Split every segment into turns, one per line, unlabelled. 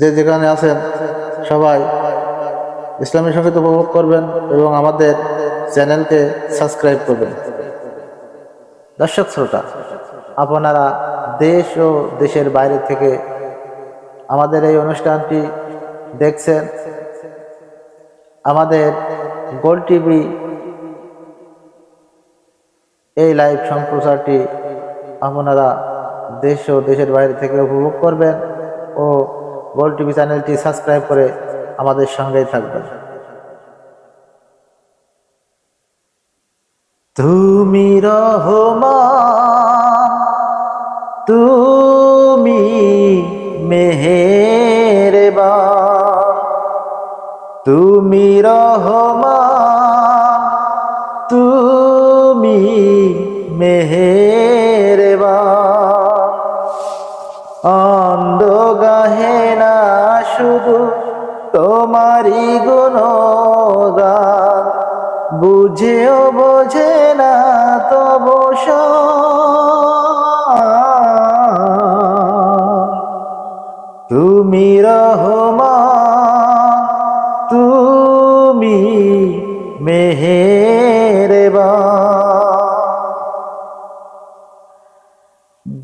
যে যেখানে আছেন সবাই ইসলামী সংগীত উপভোগ করবেন এবং আমাদের চ্যানেলকে সাবস্ক্রাইব করবেন। দর্শক শ্রোতা, আপনারা দেশ ও দেশের বাইরে থেকে আমাদের এই অনুষ্ঠানটি দেখছেন। আমাদের গোল টিভি এই লাইভ সম্প্রচারটি আপনারা দেশ ও দেশের বাইরে থেকে উপভোগ করবেন ও গোল টিভি চ্যানেলটি সাবস্ক্রাইব করে আমাদের সঙ্গেই থাকবেন। তুমি রহমান তুমি মেহেরবা তুমি রহমান। অন্ধ গাহে না শুধু তোমারই গুণগান। বুঝেও বোঝে না তব তুমি রহমান তুমি মেহেরবা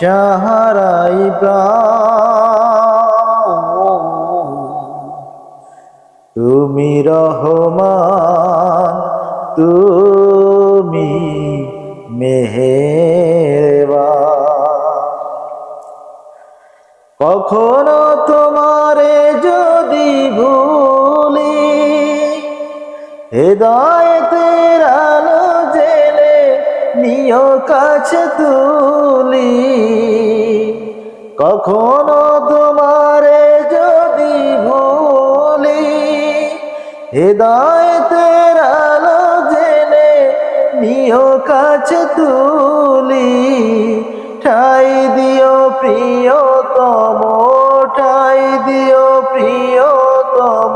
সাহারাই তুমি রহমান, তুমি মেহেরবা কখনো তোমারে যদি ভুলি হৃদয়তের আলো জেলে নিয় কাছে তুলি কখনো তোমারে যদি ভুলি হৃদয়তের আলো জেলে নিয় কাছে তুলি। ঠাই দিও প্রিয়তম, ঠাই দিও প্রিয়তম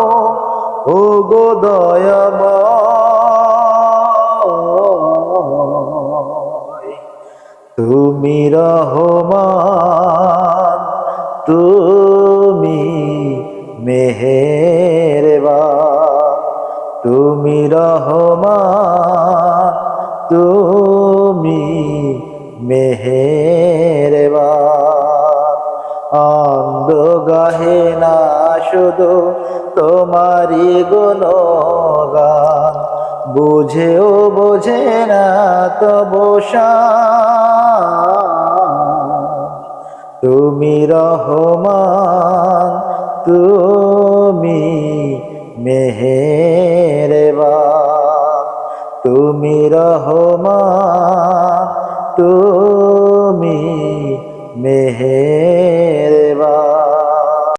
ও গো দয়াময়। তুমি রহমান। মেহেরবা তুমি রহমান, তুমি মেহেরবা অন্ধ গাহে না শুধু তোমারি গুণগান, বুঝেও বোঝে না তব তুমি রহমান তুমি মেহেরবা তুমি রহমা তুমি মেহের